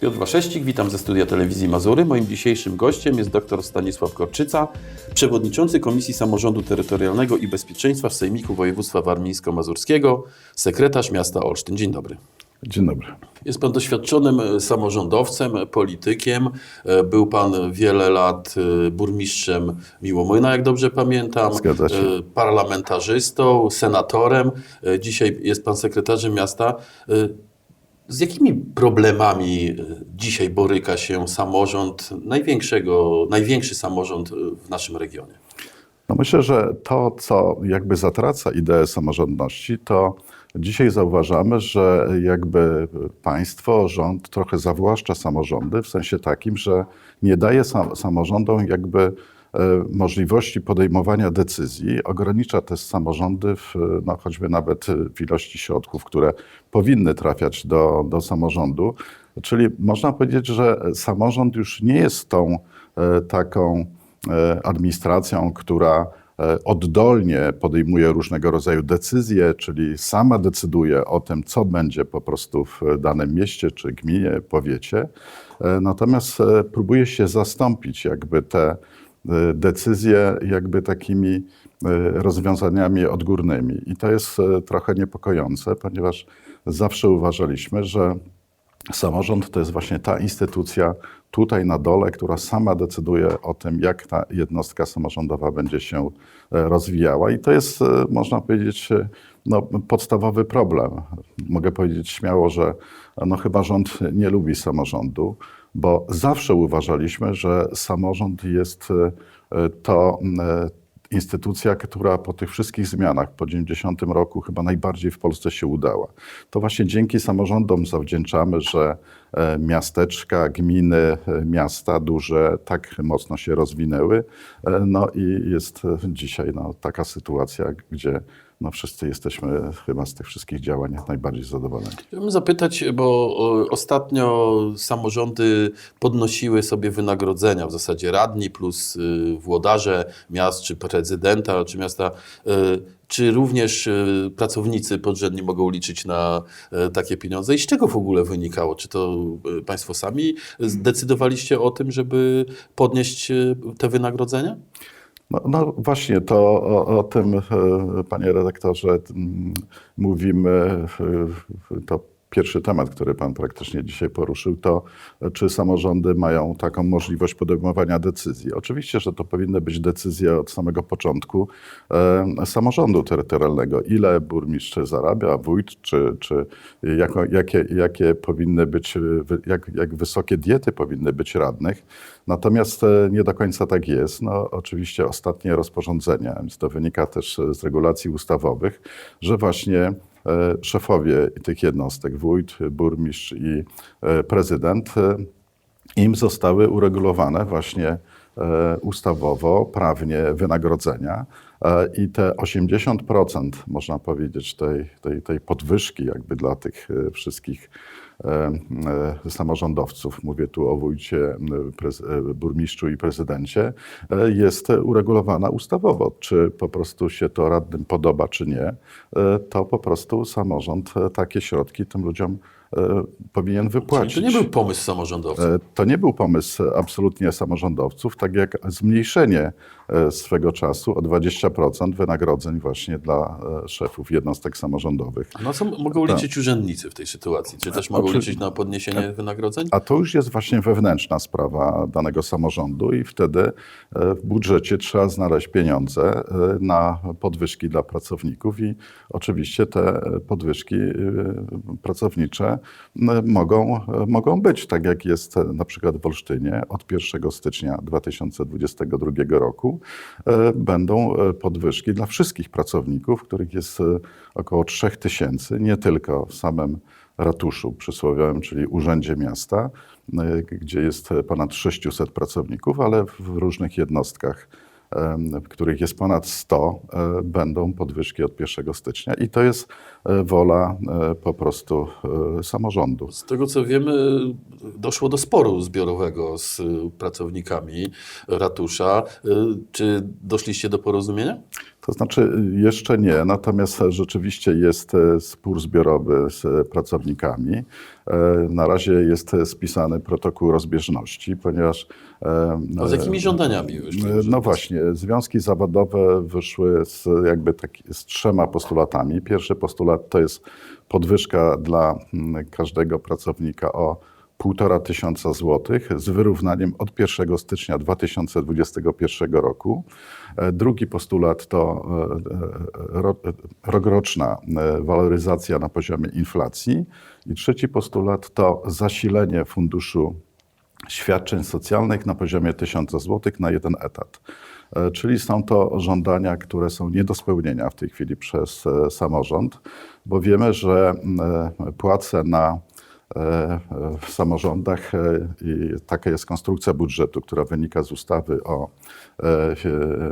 Piotr Waszeszcik, witam ze studia telewizji Mazury. Moim dzisiejszym gościem jest dr Stanisław Korczyca, przewodniczący Komisji Samorządu Terytorialnego i Bezpieczeństwa w Sejmiku Województwa Warmińsko-Mazurskiego, sekretarz miasta Olsztyn. Dzień dobry. Dzień dobry. Jest pan doświadczonym e, samorządowcem, politykiem. E, Był pan wiele lat e, burmistrzem Miłomłyna, jak dobrze pamiętam. Zgadza się. E, Parlamentarzystą, senatorem. E, Dzisiaj jest pan sekretarzem miasta. Z jakimi problemami e, dzisiaj boryka się samorząd, największego, największy samorząd e, w naszym regionie? No myślę, że to, co jakby zatraca ideę samorządności, to dzisiaj zauważamy, że jakby państwo, rząd trochę zawłaszcza samorządy w sensie takim, że nie daje sam, samorządom jakby możliwości podejmowania decyzji, ogranicza też samorządy, w, no choćby nawet w ilości środków, które powinny trafiać do, do samorządu. Czyli można powiedzieć, że samorząd już nie jest tą e, taką e, administracją, która e, oddolnie podejmuje różnego rodzaju decyzje, czyli sama decyduje o tym, co będzie po prostu w danym mieście czy gminie, powiecie. E, Natomiast e, próbuje się zastąpić jakby te e, decyzje jakby takimi e, rozwiązaniami odgórnymi. I to jest e, trochę niepokojące, ponieważ zawsze uważaliśmy, że Samorząd to jest właśnie ta instytucja tutaj na dole, która sama decyduje o tym, jak ta jednostka samorządowa będzie się e, rozwijała. I to jest, e, można powiedzieć, e, no, podstawowy problem. Mogę powiedzieć śmiało, że no, chyba rząd nie lubi samorządu, bo zawsze uważaliśmy, że samorząd jest e, to e, instytucja, która po tych wszystkich zmianach po 90 roku chyba najbardziej w Polsce się udała. To właśnie dzięki samorządom zawdzięczamy, że e, miasteczka, gminy, miasta duże tak mocno się rozwinęły. No i jest dzisiaj no, taka sytuacja, gdzie no, wszyscy jesteśmy chyba z tych wszystkich działań najbardziej zadowoleni. Chciałbym zapytać, bo ostatnio samorządy podnosiły sobie wynagrodzenia, w zasadzie radni plus y, włodarze miast, czy prezydenta, czy miasta. Y, czy również y, pracownicy podrzędni mogą liczyć na y, takie pieniądze? I z czego w ogóle wynikało? Czy to y, Państwo sami zdecydowaliście o tym, żeby podnieść y, te wynagrodzenia? No, no właśnie, to o, o tym, e, panie redaktorze, mówimy. e, To pierwszy temat, który pan praktycznie dzisiaj poruszył, to czy samorządy mają taką możliwość podejmowania decyzji. Oczywiście, że to powinny być decyzje od samego początku e, samorządu terytorialnego. Ile burmistrz zarabia, wójt, czy, czy jako, jakie, jakie powinny być, e, jak, jak wysokie diety powinny być radnych. Natomiast e, nie do końca tak jest. No, oczywiście ostatnie rozporządzenia, więc to wynika też z regulacji ustawowych, że właśnie szefowie tych jednostek, wójt, burmistrz i e, prezydent, e, im zostały uregulowane właśnie e, ustawowo, prawnie wynagrodzenia. E, I te 80% można powiedzieć tej, tej, tej podwyżki jakby dla tych e, wszystkich e, e, samorządowców, mówię tu o wójcie, e, burmistrzu i prezydencie, e, jest uregulowana ustawowo. Czy po prostu się to radnym podoba, czy nie, e, to po prostu samorząd e, takie środki tym ludziom e, powinien Czyli wypłacić. to nie był pomysł samorządowców. E, To nie był pomysł absolutnie samorządowców, tak jak zmniejszenie e, swego czasu o 20% wynagrodzeń właśnie dla e, szefów jednostek samorządowych. A na co mogą Tak. liczyć urzędnicy w tej sytuacji? Czy też mogą liczyć na podniesienie wynagrodzeń? A to już jest właśnie wewnętrzna sprawa danego samorządu i wtedy e, w budżecie trzeba znaleźć pieniądze e, na podwyżki dla pracowników i oczywiście te podwyżki e, pracownicze mogą, e, mogą być, tak jak jest na przykład w Olsztynie. Od 1 stycznia 2022 roku e, będą e, podwyżki dla wszystkich pracowników, których jest e, około 3000, nie tylko w samym ratuszu przysłowiowym, czyli urzędzie miasta, gdzie jest ponad 600 pracowników, ale w różnych jednostkach, których jest ponad 100, e, będą podwyżki od 1 stycznia. I to jest e, wola e, po prostu samorządu. Z tego co wiemy, doszło do sporu zbiorowego z pracownikami ratusza. Czy doszliście do porozumienia? To znaczy jeszcze nie, natomiast rzeczywiście jest e, spór zbiorowy z pracownikami. E, Na razie jest spisany protokół rozbieżności, ponieważ. e, A z jakimi żądaniami już? No właśnie, związki zawodowe wyszły z, jakby taki, z trzema postulatami. Pierwszy postulat to jest podwyżka dla mm, każdego pracownika o 1,5 tysiąca złotych z wyrównaniem od 1 stycznia 2021 roku. E, Drugi postulat to e, e, ro- rokroczna waloryzacja na poziomie inflacji. I trzeci postulat to zasilenie funduszu świadczeń socjalnych na poziomie 1000 zł na jeden etat. Czyli są to żądania, które są nie do spełnienia w tej chwili przez samorząd, bo wiemy, że płace na w samorządach e, i taka jest konstrukcja budżetu, która wynika z ustawy o e, fi-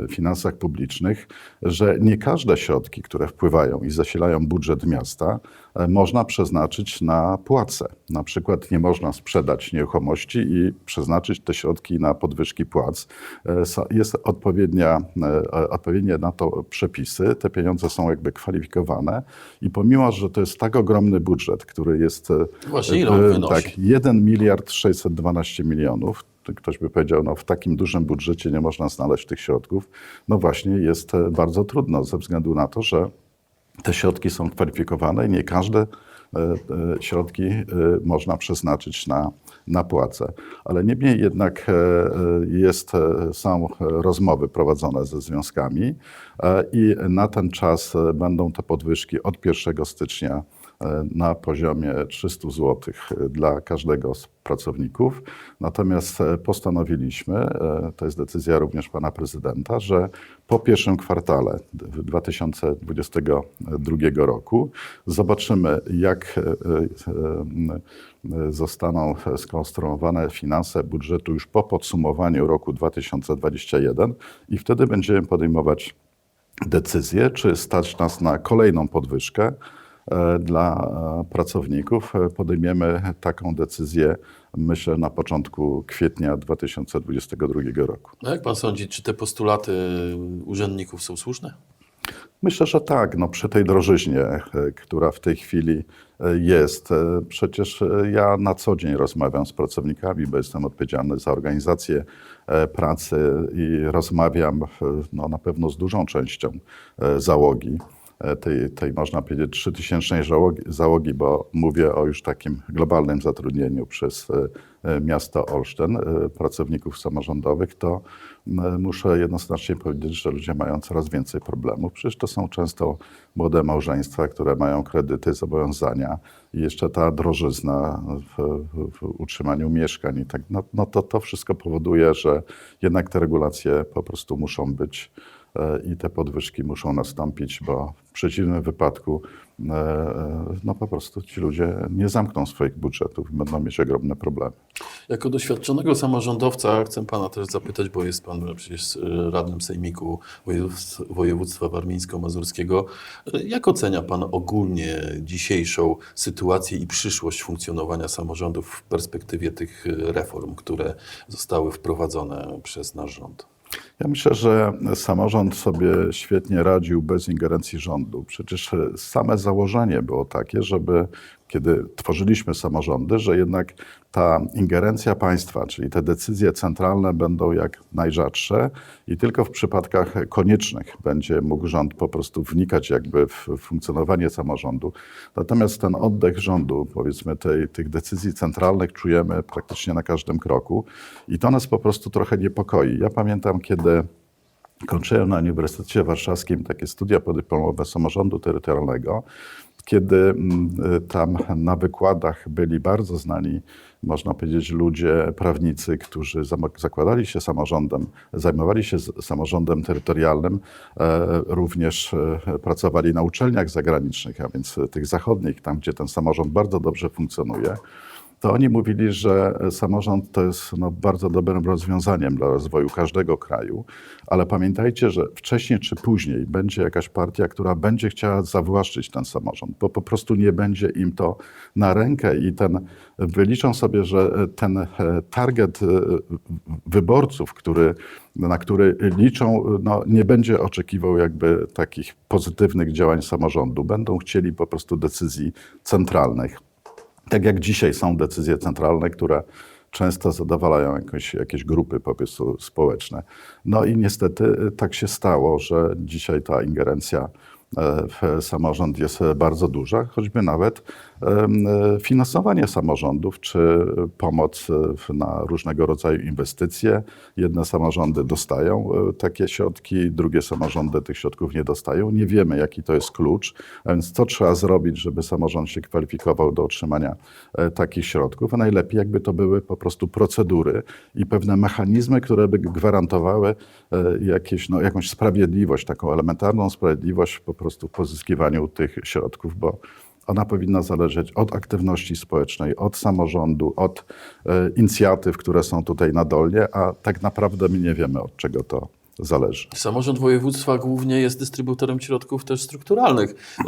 finansach publicznych, że nie każde środki, które wpływają i zasilają budżet miasta, e, można przeznaczyć na płace. Na przykład nie można sprzedać nieruchomości i przeznaczyć te środki na podwyżki płac. E, Jest odpowiednia, e, odpowiednie na to przepisy, te pieniądze są jakby kwalifikowane i pomimo, że to jest tak ogromny budżet, który jest e, Właśnie ile on e, wynosi? Tak, 1 miliard 612 milionów. To Ktoś by powiedział, no w takim dużym budżecie nie można znaleźć tych środków. No właśnie jest e, bardzo trudno ze względu na to, że te środki są kwalifikowane i nie każde e, e, środki e, można przeznaczyć na, na płace. Ale niemniej jednak jest, są rozmowy prowadzone ze związkami i na ten czas będą te podwyżki od 1 stycznia na poziomie 300 zł dla każdego z pracowników. Natomiast e, postanowiliśmy, e, to jest decyzja również pana prezydenta, że po pierwszym kwartale w 2022 roku zobaczymy, jak e, zostaną skonstruowane finanse budżetu już po podsumowaniu roku 2021 i wtedy będziemy podejmować decyzję, czy stać nas na kolejną podwyżkę dla e, pracowników. E, Podejmiemy taką decyzję, myślę, na początku kwietnia 2022 roku. No jak pan sądzi, czy te postulaty urzędników są słuszne? Myślę, że tak. No, przy tej drożyźnie, e, która w tej chwili e, jest, e, przecież e, ja na co dzień rozmawiam z pracownikami, bo jestem odpowiedzialny za organizację e, pracy i rozmawiam e, no, na pewno z dużą częścią e, załogi. E, Tej, tej można powiedzieć trzytysięcznej załogi, załogi, bo mówię o już takim globalnym zatrudnieniu przez e, e, miasto Olsztyn, pracowników samorządowych, to muszę jednoznacznie powiedzieć, że ludzie mają coraz więcej problemów. Przecież to są często młode małżeństwa, które mają kredyty, zobowiązania i jeszcze ta drożyzna w, w, utrzymaniu mieszkań. I tak, no, no to, to wszystko powoduje, że jednak te regulacje po prostu muszą być i te podwyżki muszą nastąpić, bo w przeciwnym wypadku e, e, no po prostu ci ludzie nie zamkną swoich budżetów i będą mieć ogromne problemy. Jako doświadczonego samorządowca chcę pana też zapytać, bo jest pan przecież e, radnym sejmiku województw- województwa warmińsko-mazurskiego. E, Jak ocenia pan ogólnie dzisiejszą sytuację i przyszłość funkcjonowania samorządów w perspektywie tych e, reform, które zostały wprowadzone przez nasz rząd? Ja myślę, że samorząd sobie świetnie radził bez ingerencji rządu. Przecież same założenie było takie, żeby kiedy tworzyliśmy samorządy, że jednak ta ingerencja państwa, czyli te decyzje centralne będą jak najrzadsze i tylko w przypadkach koniecznych będzie mógł rząd po prostu wnikać jakby w funkcjonowanie samorządu. Natomiast ten oddech rządu, powiedzmy tej, tych decyzji centralnych czujemy praktycznie na każdym kroku i to nas po prostu trochę niepokoi. Ja pamiętam, kiedy kończyłem na Uniwersytecie Warszawskim takie studia podyplomowe samorządu terytorialnego, kiedy mm, tam na wykładach byli bardzo znani, można powiedzieć, ludzie, prawnicy, którzy zakładali się samorządem, zajmowali się samorządem terytorialnym, e, również e, pracowali na uczelniach zagranicznych, a więc tych zachodnich, tam gdzie ten samorząd bardzo dobrze funkcjonuje. To oni mówili, że samorząd to jest no, bardzo dobrym rozwiązaniem dla rozwoju każdego kraju, ale pamiętajcie, że wcześniej czy później będzie jakaś partia, która będzie chciała zawłaszczyć ten samorząd, bo po prostu nie będzie im to na rękę i ten, wyliczą sobie, że ten e, target e, wyborców, który, na który liczą, no, nie będzie oczekiwał jakby takich pozytywnych działań samorządu. Będą chcieli po prostu decyzji centralnych. Tak jak dzisiaj są decyzje centralne, które często zadowalają jakieś, grupy po prostu społeczne. No i niestety y, tak się stało, że dzisiaj ta ingerencja e, w samorząd jest bardzo duża, choćby nawet e, finansowanie samorządów, czy pomoc e, na różnego rodzaju inwestycje. Jedne samorządy dostają e, takie środki, drugie samorządy tych środków nie dostają. Nie wiemy, jaki to jest klucz, a więc co trzeba zrobić, żeby samorząd się kwalifikował do otrzymania e, takich środków. A najlepiej, jakby to były po prostu procedury i pewne mechanizmy, które by gwarantowały e, jakieś, no, jakąś sprawiedliwość, taką elementarną sprawiedliwość po prostu w pozyskiwaniu tych środków, bo ona powinna zależeć od aktywności społecznej, od samorządu, od e, inicjatyw, które są tutaj na dolnie, a tak naprawdę my nie wiemy, od czego to zależy. Samorząd województwa głównie jest dystrybutorem środków też strukturalnych. Y,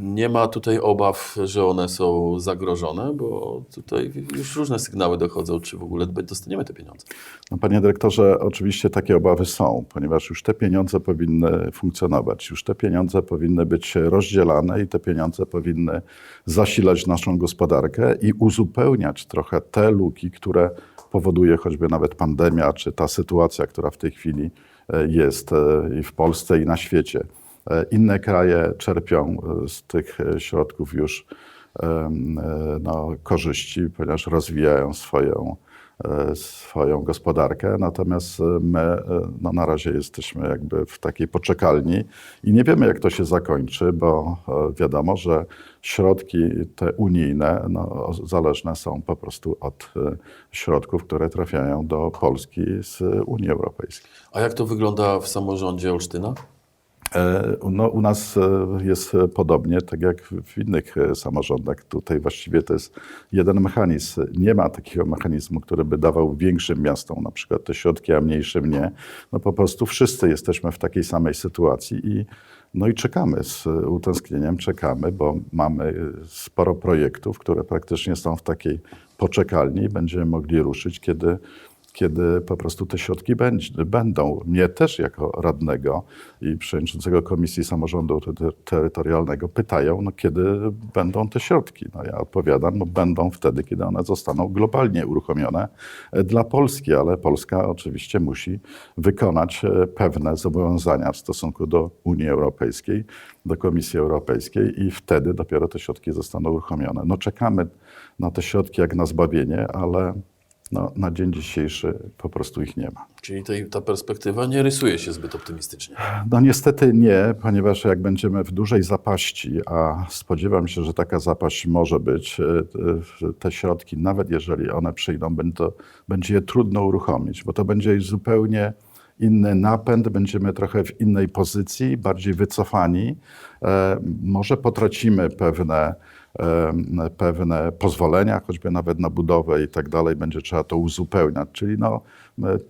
Nie ma tutaj obaw, że one są zagrożone, bo tutaj już różne sygnały dochodzą, czy w ogóle dostaniemy te pieniądze. No, panie dyrektorze, oczywiście takie obawy są, ponieważ już te pieniądze powinny funkcjonować, już te pieniądze powinny być rozdzielane i te pieniądze powinny zasilać naszą gospodarkę i uzupełniać trochę te luki, które powoduje choćby nawet pandemia, czy ta sytuacja, która w tej chwili e, jest e, i w Polsce, i na świecie. E, Inne kraje czerpią z tych środków już no, korzyści, ponieważ rozwijają swoją, swoją gospodarkę, natomiast e, my e, no, na razie jesteśmy jakby w takiej poczekalni i nie wiemy, jak to się zakończy, bo e, wiadomo, że środki te unijne no, zależne są po prostu od e, środków, które trafiają do Polski z Unii Europejskiej. A jak to wygląda w samorządzie Olsztyna? E, No, u nas e, jest podobnie, tak jak w innych e, samorządach. Tutaj właściwie to jest jeden mechanizm. Nie ma takiego mechanizmu, który by dawał większym miastom na przykład te środki, a mniejszym nie. No po prostu wszyscy jesteśmy w takiej samej sytuacji i, no i czekamy z utęsknieniem, czekamy, bo mamy sporo projektów, które praktycznie są w takiej poczekalni i będziemy mogli ruszyć, kiedy kiedy po prostu te środki będą. Mnie też jako radnego i przewodniczącego Komisji Samorządu Tery- Terytorialnego pytają, no, kiedy będą te środki. No, ja odpowiadam, no, będą wtedy, kiedy one zostaną globalnie uruchomione e, dla Polski, ale Polska oczywiście musi wykonać e, pewne zobowiązania w stosunku do Unii Europejskiej, do Komisji Europejskiej i wtedy dopiero te środki zostaną uruchomione. No, czekamy na te środki jak na zbawienie, ale no, na dzień dzisiejszy po prostu ich nie ma. Czyli tej, ta perspektywa nie rysuje się zbyt optymistycznie. No niestety nie, ponieważ jak będziemy w dużej zapaści, a spodziewam się, że taka zapaść może być, e, e, te środki, nawet jeżeli one przyjdą, będzie, je trudno uruchomić, bo to będzie zupełnie inny napęd, będziemy trochę w innej pozycji, bardziej wycofani. E, Może potracimy pewne, pewne pozwolenia, choćby nawet na budowę i tak dalej, będzie trzeba to uzupełniać. Czyli no,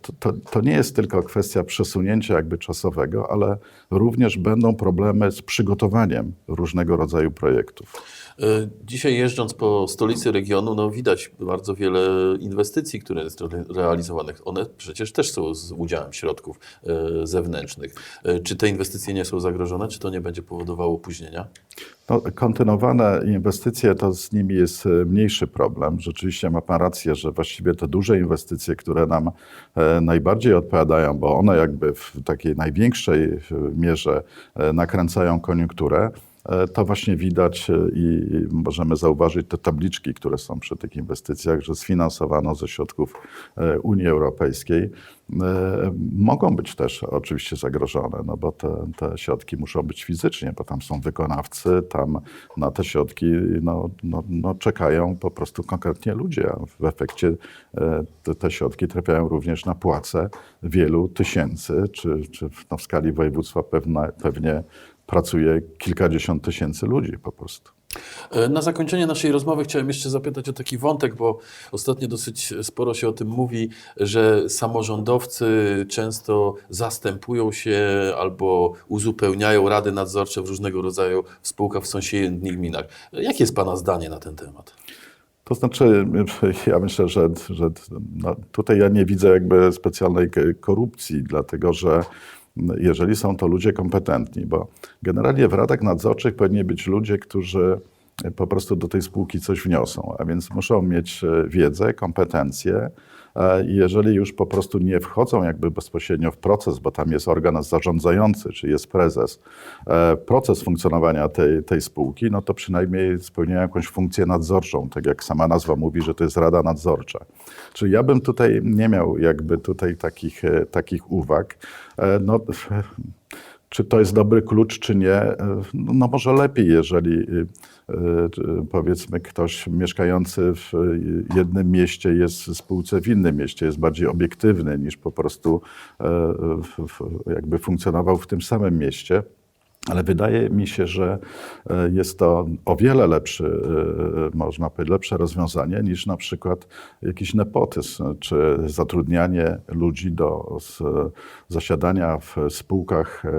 to, to, to nie jest tylko kwestia przesunięcia jakby czasowego, ale również będą problemy z przygotowaniem różnego rodzaju projektów. Y, Dzisiaj jeżdżąc po stolicy regionu, no widać bardzo wiele inwestycji, które są re- realizowanych. One przecież też są z udziałem środków y, zewnętrznych. Y, Czy te inwestycje nie są zagrożone? Czy to nie będzie powodowało opóźnienia? No, kontynuowane inwestycje to z nimi jest e, mniejszy problem. Rzeczywiście ma Pan rację, że właściwie te duże inwestycje, które nam e, najbardziej odpowiadają, bo one jakby w takiej największej e, mierze e, nakręcają koniunkturę, e, to właśnie widać e, i możemy zauważyć te tabliczki, które są przy tych inwestycjach, że sfinansowano ze środków e, Unii Europejskiej. E, Mogą być też oczywiście zagrożone, no bo te, te środki muszą być fizycznie, bo tam są wykonawcy, tam na te środki no, no, no czekają po prostu konkretnie ludzie, a w efekcie e, te, te środki trafiają również na płace wielu tysięcy, czy, czy no, w skali województwa pewna, pewnie pracuje kilkadziesiąt tysięcy ludzi po prostu. E, Na zakończenie naszej rozmowy chciałem jeszcze zapytać o taki wątek, bo ostatnio dosyć sporo się o tym mówi, że samorządowcy często zastępują się albo uzupełniają rady nadzorcze w różnego rodzaju spółkach w sąsiednich gminach. Jakie jest Pana zdanie na ten temat? To znaczy, ja myślę, że, że no, tutaj ja nie widzę jakby specjalnej korupcji, dlatego że jeżeli są to ludzie kompetentni, bo generalnie w radach nadzorczych powinni być ludzie, którzy po prostu do tej spółki coś wniosą, a więc muszą mieć wiedzę, kompetencje. E, Jeżeli już po prostu nie wchodzą jakby bezpośrednio w proces, bo tam jest organ zarządzający, czy jest prezes, e, proces funkcjonowania tej, tej spółki, no to przynajmniej spełniają jakąś funkcję nadzorczą, tak jak sama nazwa mówi, że to jest rada nadzorcza. Czyli ja bym tutaj nie miał jakby tutaj takich, e, takich uwag. No, czy to jest dobry klucz, czy nie? No, może lepiej, jeżeli y, powiedzmy ktoś mieszkający w y, jednym mieście jest w spółce w innym mieście, jest bardziej obiektywny niż po prostu e, jakby funkcjonował w tym samym mieście. Ale wydaje mi się, że e, jest to o wiele lepszy, e, można powiedzieć, lepsze rozwiązanie niż na przykład jakiś nepotyzm, czy zatrudnianie ludzi do zasiadania w spółkach e,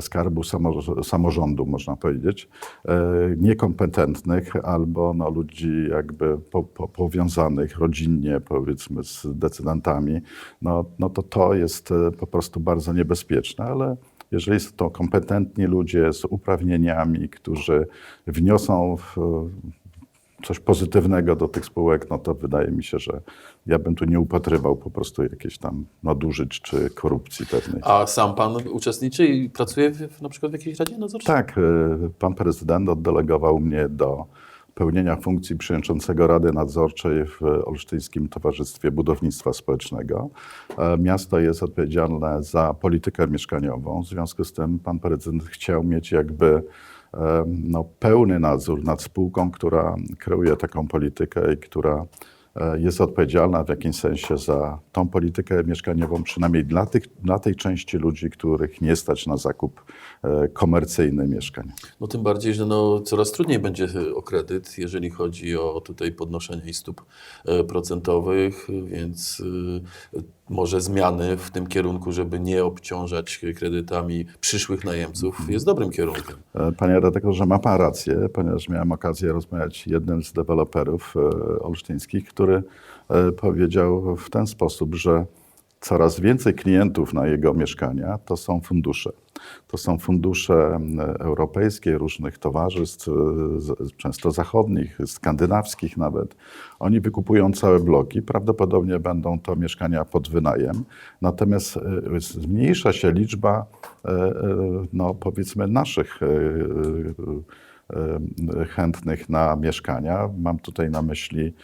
skarbu samo, samorządu, można powiedzieć, e, niekompetentnych albo no, ludzi jakby po, po, powiązanych rodzinnie, powiedzmy, z decydentami, no, no to to jest e, po prostu bardzo niebezpieczne, ale jeżeli są to kompetentni ludzie z uprawnieniami, którzy wniosą coś pozytywnego do tych spółek, no to wydaje mi się, że ja bym tu nie upatrywał po prostu jakiejś tam nadużyć czy korupcji pewnej. A sam Pan uczestniczy i pracuje w, na przykład w jakiejś radzie nadzorczej? Tak, y, pan prezydent oddelegował mnie do pełnienia funkcji przewodniczącego Rady Nadzorczej w Olsztyńskim Towarzystwie Budownictwa Społecznego. E, Miasto jest odpowiedzialne za politykę mieszkaniową, w związku z tym pan prezydent chciał mieć jakby no, pełny nadzór nad spółką, która kreuje taką politykę i która e, jest odpowiedzialna w jakimś sensie za tą politykę mieszkaniową, przynajmniej dla, tych, dla tej części ludzi, których nie stać na zakup e, komercyjny mieszkań. No tym bardziej, że no, coraz trudniej będzie o kredyt, jeżeli chodzi o tutaj podnoszenie stóp e, procentowych, więc może zmiany w tym kierunku, żeby nie obciążać kredytami przyszłych najemców, jest dobrym kierunkiem. E, Panie redaktorze, ma pan rację, ponieważ miałem okazję rozmawiać z jednym z deweloperów e, olsztyńskich, który e, powiedział w ten sposób, że coraz więcej klientów na jego mieszkania to są fundusze. To są fundusze m, europejskie, różnych towarzystw, z- często zachodnich, skandynawskich nawet. Oni wykupują całe bloki, prawdopodobnie będą to mieszkania pod wynajem, natomiast e, zmniejsza się liczba, e, no powiedzmy, naszych chętnych na mieszkania. Mam tutaj na myśli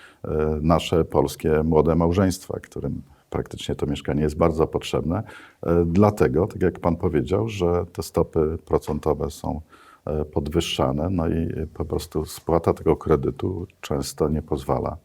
nasze polskie młode małżeństwa, którym praktycznie to mieszkanie jest bardzo potrzebne. E, Dlatego, tak jak Pan powiedział, że te stopy procentowe są e, podwyższane, no i po prostu spłata tego kredytu często nie pozwala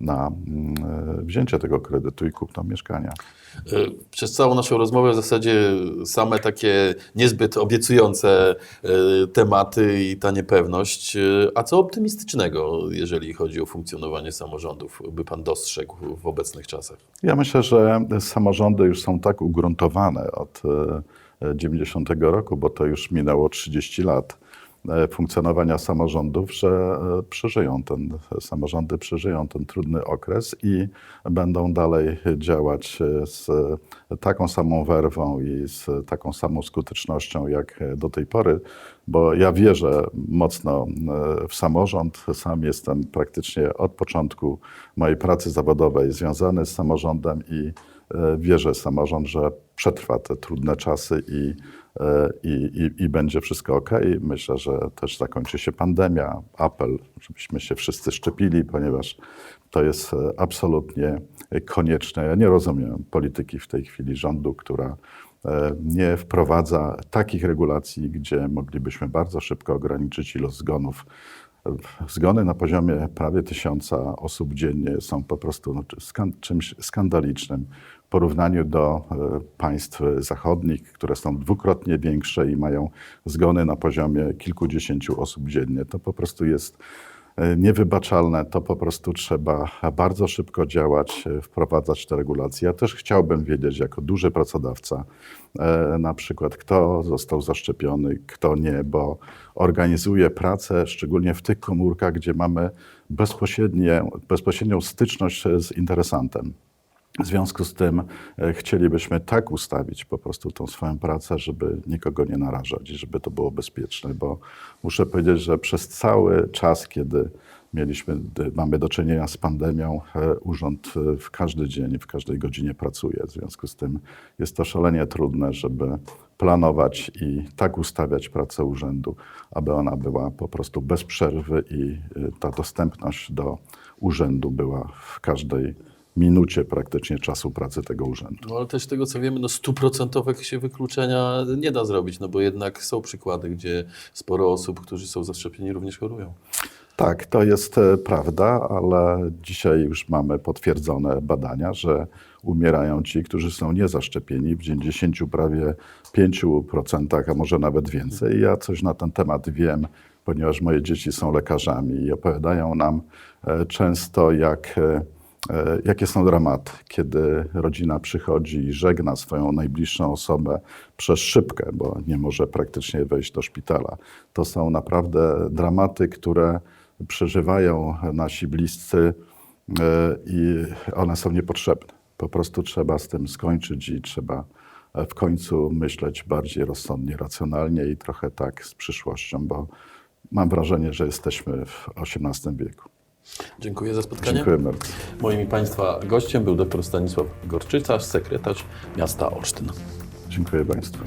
na mm, e, wzięcie tego kredytu i kupno mieszkania. E, Przez całą naszą rozmowę w zasadzie same takie niezbyt obiecujące e, tematy i ta niepewność. A co optymistycznego, jeżeli chodzi o funkcjonowanie samorządów, by Pan dostrzegł w obecnych czasach? Ja myślę, że samorządy już są tak ugruntowane od e, 90 roku, bo to już minęło 30 lat funkcjonowania samorządów, że e, przeżyją ten, samorządy przeżyją ten trudny okres i będą dalej działać e, z taką samą werwą i z taką samą skutecznością jak do tej pory, bo ja wierzę mocno e, w samorząd. Sam jestem praktycznie od początku mojej pracy zawodowej związany z samorządem i e, wierzę samorząd, że przetrwa te trudne czasy i, e, i, i, i będzie wszystko ok. Myślę, że też zakończy się pandemia. Apel, żebyśmy się wszyscy szczepili, ponieważ to jest e, absolutnie konieczne. Ja nie rozumiem polityki w tej chwili rządu, która e, nie wprowadza takich regulacji, gdzie moglibyśmy bardzo szybko ograniczyć ilość zgonów Zgony na poziomie prawie tysiąca osób dziennie są po prostu no, czymś skandalicznym w porównaniu do e, państw zachodnich, które są dwukrotnie większe i mają zgony na poziomie kilkudziesięciu osób dziennie. To po prostu jest e, niewybaczalne. To po prostu trzeba bardzo szybko działać, e, wprowadzać te regulacje. Ja też chciałbym wiedzieć, jako duży pracodawca, na przykład kto został zaszczepiony, kto nie, bo organizuję pracę szczególnie w tych komórkach, gdzie mamy bezpośrednią styczność z interesantem. W związku z tym e, chcielibyśmy tak ustawić po prostu tą swoją pracę, żeby nikogo nie narażać i żeby to było bezpieczne, bo muszę powiedzieć, że przez cały czas, kiedy mieliśmy, mamy do czynienia z pandemią, e, urząd e, w każdy dzień, w każdej godzinie pracuje. W związku z tym jest to szalenie trudne, żeby planować i tak ustawiać pracę urzędu, aby ona była po prostu bez przerwy i ta dostępność do urzędu była w każdej minucie praktycznie czasu pracy tego urzędu. No ale też z tego co wiemy, no stuprocentowego się wykluczenia nie da zrobić, no bo jednak są przykłady, gdzie sporo osób, którzy są zaszczepieni, również chorują. Tak, to jest e, prawda, ale dzisiaj już mamy potwierdzone badania, że umierają ci, którzy są niezaszczepieni w 90 prawie 5%, a może nawet więcej. Ja coś na ten temat wiem, ponieważ moje dzieci są lekarzami i opowiadają nam e, często, jak, e, jakie są dramaty, kiedy rodzina przychodzi i żegna swoją najbliższą osobę przez szybkę, bo nie może praktycznie wejść do szpitala. To są naprawdę dramaty, które przeżywają nasi bliscy e, i one są niepotrzebne. Po prostu trzeba z tym skończyć i trzeba e, w końcu myśleć bardziej rozsądnie, racjonalnie i trochę tak z przyszłością, bo mam wrażenie, że jesteśmy w XVIII wieku. Dziękuję za spotkanie. Dziękuję bardzo. Moim i Państwa gościem był dr Stanisław Gorczyca, sekretarz miasta Olsztyn. Dziękuję Państwu.